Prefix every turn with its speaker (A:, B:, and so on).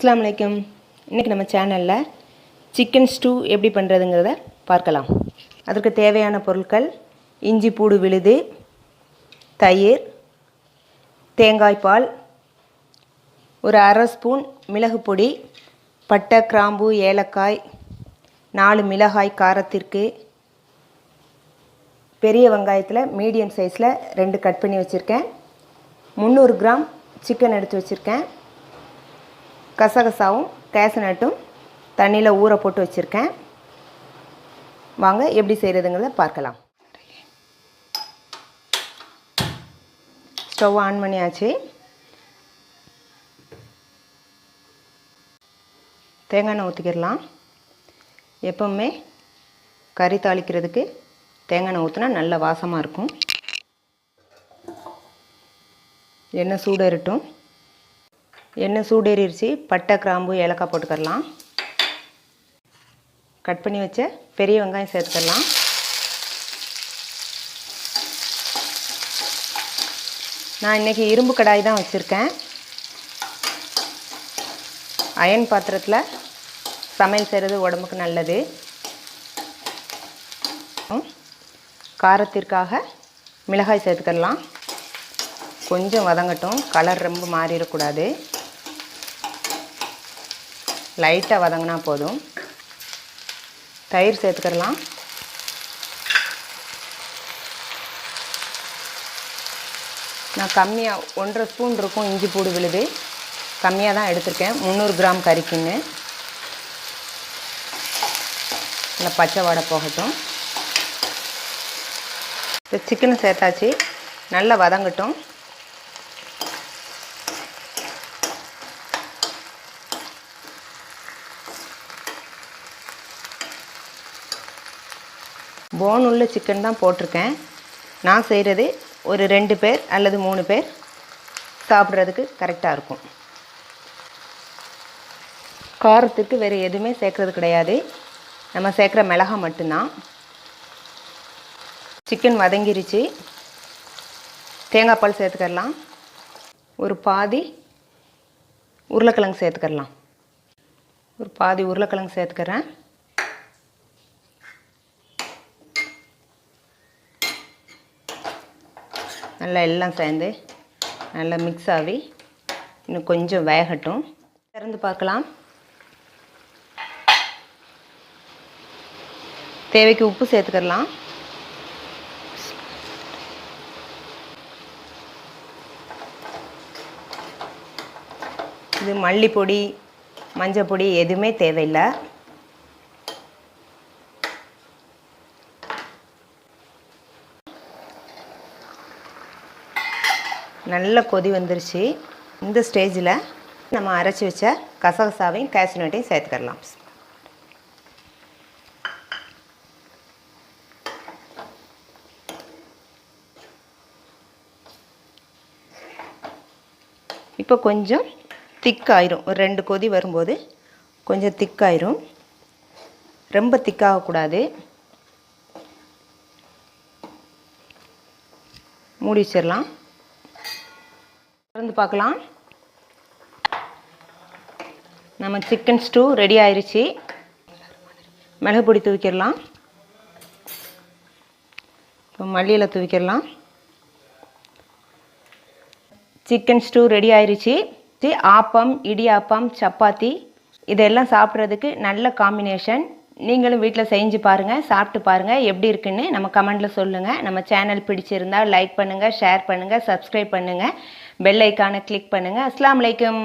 A: அஸ்லாம் வலைக்கம் இன்றைக்கி நம்ம சேனலில் சிக்கன் ஸ்டூ எப்படி பண்ணுறதுங்கிறத பார்க்கலாம். அதற்கு தேவையான பொருட்கள் இஞ்சி பூடு விழுது தயிர் தேங்காய் பால் ஒரு அரை ஸ்பூன் மிளகு பொடி பட்டை கிராம்பு ஏலக்காய் நாலு மிளகாய் காரத்திற்கு பெரிய வெங்காயத்தில் மீடியம் சைஸில் ரெண்டு கட் பண்ணி வச்சுருக்கேன். முந்நூறு கிராம் சிக்கன் எடுத்து வச்சுருக்கேன். கசகசாவும் கேசனட்டும் தண்ணியில் ஊற போட்டு வச்சுருக்கேன். வாங்க எப்படி செய்கிறதுங்கிறத பார்க்கலாம். ஸ்டவ் ஆன் பண்ணியாச்சு. தேங்காய் எண்ணெய் ஊற்றிக்கிடலாம் எப்பவுமே கறி தாளிக்கிறதுக்கு தேங்காய் எண்ணெய் ஊற்றினா நல்ல வாசமாக இருக்கும். எண்ணெய் சூடேறட்டும். எண்ணெய் சூடேறிடுச்சு பட்டை கிராம்பு ஏலக்காய் போட்டுக்கரலாம் கட் பண்ணி வச்ச பெரிய வெங்காயம் சேர்த்துக்கலாம் நான் இன்றைக்கி இரும்பு கடாய் தான் வச்சுருக்கேன். அயன் பாத்திரத்தில் சமையல் செய்கிறது உடம்புக்கு நல்லது. காரத்திற்காக மிளகாய் சேர்த்துக்கலாம் கொஞ்சம் வதங்கட்டும் கலர் ரொம்ப மாறிடக்கூடாது. லைட்டாக வதங்கினா போதும். தயிர் சேர்த்துக்கலாம் நான் கம்மியாக ஒன்றரை ஸ்பூன் இருக்கும் இஞ்சி பூடு விழுது. கம்மியாக தான் எடுத்திருக்கேன். முந்நூறு கிராம் கறிக்குன்னு. இல்லை பச்சை வடை போகட்டும். இப்போ சிக்கனை சேர்த்தாச்சு. நல்லா வதங்கட்டும். போன் உள்ள சிக்கன் தான் போட்டிருக்கேன். நான் செய்கிறது ஒரு ரெண்டு பேர் அல்லது மூணு பேர் சாப்பிட்றதுக்கு கரெக்டாக இருக்கும். காரத்துக்கு வேறு எதுவுமே சேர்க்குறது கிடையாது. நம்ம சேர்க்குற மிளகா மட்டும்தான். சிக்கன் வதங்கிருச்சு. தேங்காய் பால் சேர்த்துக்கலாம் ஒரு பாதி உருளைக்கிழங்கு சேர்த்துக்கலாம் ஒரு பாதி உருளைக்கிழங்கு சேர்த்துக்கிறேன். நல்லா எல்லாம் சேர்ந்து நல்லா மிக்ஸ் ஆகி இன்னும் கொஞ்சம் வேகட்டும். திறந்து பார்க்கலாம். தேவைக்கு உப்பு சேர்த்துக்கலாம் இது மல்லிப்பொடி மஞ்சள் பொடி எதுவுமே தேவையில்லை. நல்ல கொதி வந்துருச்சு. இந்த ஸ்டேஜில் நம்ம அரைச்சி வச்ச கசகசாவையும் கேஷ்நட்டையும் சேர்த்துக்கிடலாம் இப்போ கொஞ்சம் திக்காயிரும். ஒரு ரெண்டு கொதி வரும்போது கொஞ்சம் திக்காயிரும். ரொம்ப திக்காகக்கூடாது. மூடி வச்சிடலாம் திறந்து பார்க்கலாம். நம்ம சிக்கன் ஸ்டூ ரெடி ஆயிடுச்சு மிளகு பொடி தூக்கிடலாம். இப்போ மல்லியில் தூக்கிடலாம். சிக்கன் ஸ்டூ ரெடி ஆயிருச்சு. ஆப்பம் இடியாப்பம் சப்பாத்தி இதெல்லாம் சாப்பிட்றதுக்கு நல்ல காம்பினேஷன் நீங்களும் வீட்டில் செஞ்சு பாருங்கள் சாப்பிட்டு பாருங்கள் எப்படி இருக்குன்னு நம்ம கமெண்டில் சொல்லுங்கள் நம்ம சேனல் பிடிச்சிருந்தால் லைக் பண்ணுங்கள் ஷேர் பண்ணுங்கள் சப்ஸ்கிரைப் பண்ணுங்கள் பெல் ஐக்கானை கிளிக் பண்ணுங்கள் அஸ்லாம் வலைக்கம்